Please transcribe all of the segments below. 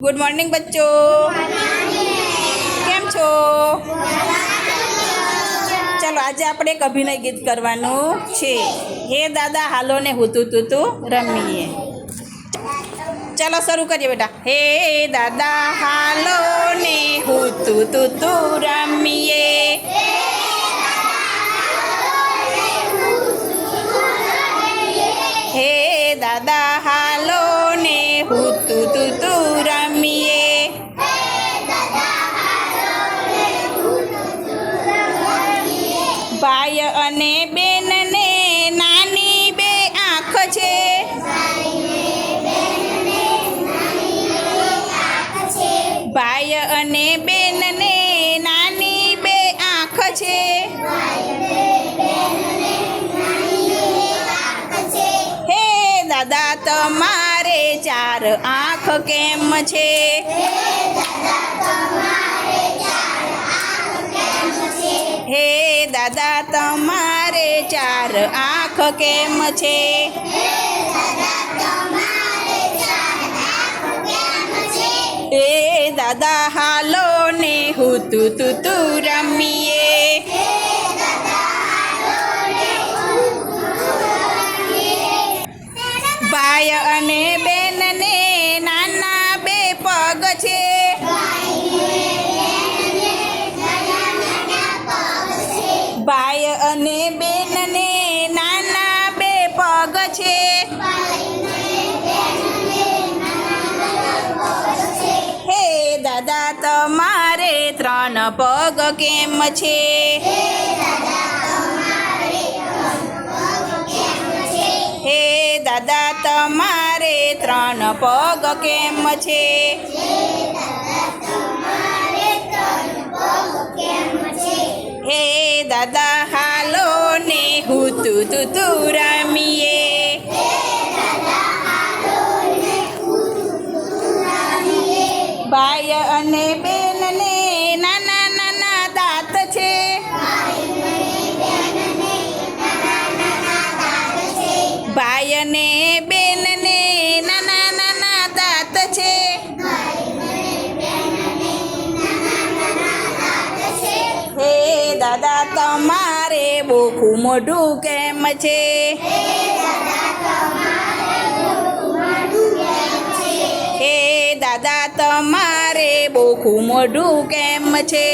Good morning બચ્ચો કેમ છો ચાલો આજે આપણે એક અભિનય ગીત કરવાનું છે હે દાદા હાલો ને હુતું તું રમીએ ચાલો શરૂ કરીએ બેટા હે દાદા હાલો ને હુતું તું રમીએ હે દાદા હાલો અને બેનને નાની બે આંખ છે. ભાઈ અને બેનને નાની બે આંખ છે. હે દાદા, તમારે ચાર આંખ કેમ છે? હે દાદા, તમારે ચાર આંખ કેમ છે? એ દાદા હાલો ને હું તું તું તું રમીએ. કેમ છે? હે દાદા, તમારે ત્રણ પગ કેમ છે? હે દાદા, હાલો ને હું તું તું તું રમીએ. ભાઈ અને બેનને અને બેનને નાના નાના દાંત છે. હે દાદા, તમારે બોખું મોઢું કેમ છે? હે દાદા, તમારે બોખું મોઢું કેમ છે?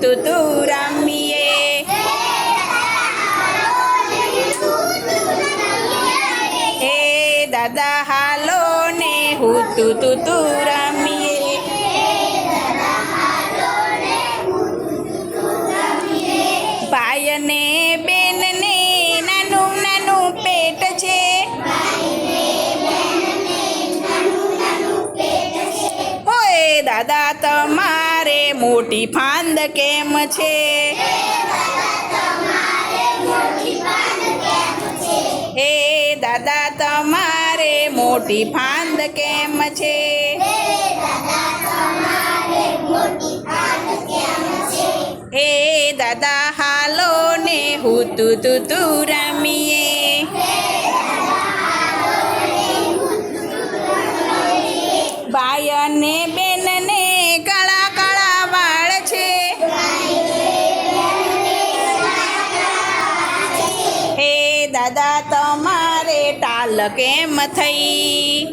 તું રમીએ હે દાદા હાલો ને હું તું તું રમીએ ભાઈ અને બેનને દાદા તમારે મોટી ફાંદ કેમ છે? હે દાદા તમારે મોટી ફાંદ કેમ છે? હે દાદા હાલો ને હું તું તું દાદા તમારે ટાલ કેમ થઈ?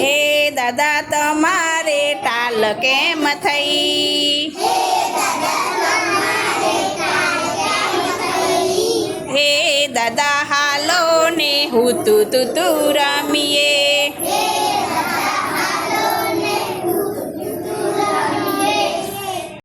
હે દાદા તમારે ટાલ કેમ થઈ? હે દાદા હાલો ને હું તું તું તું રમીએ.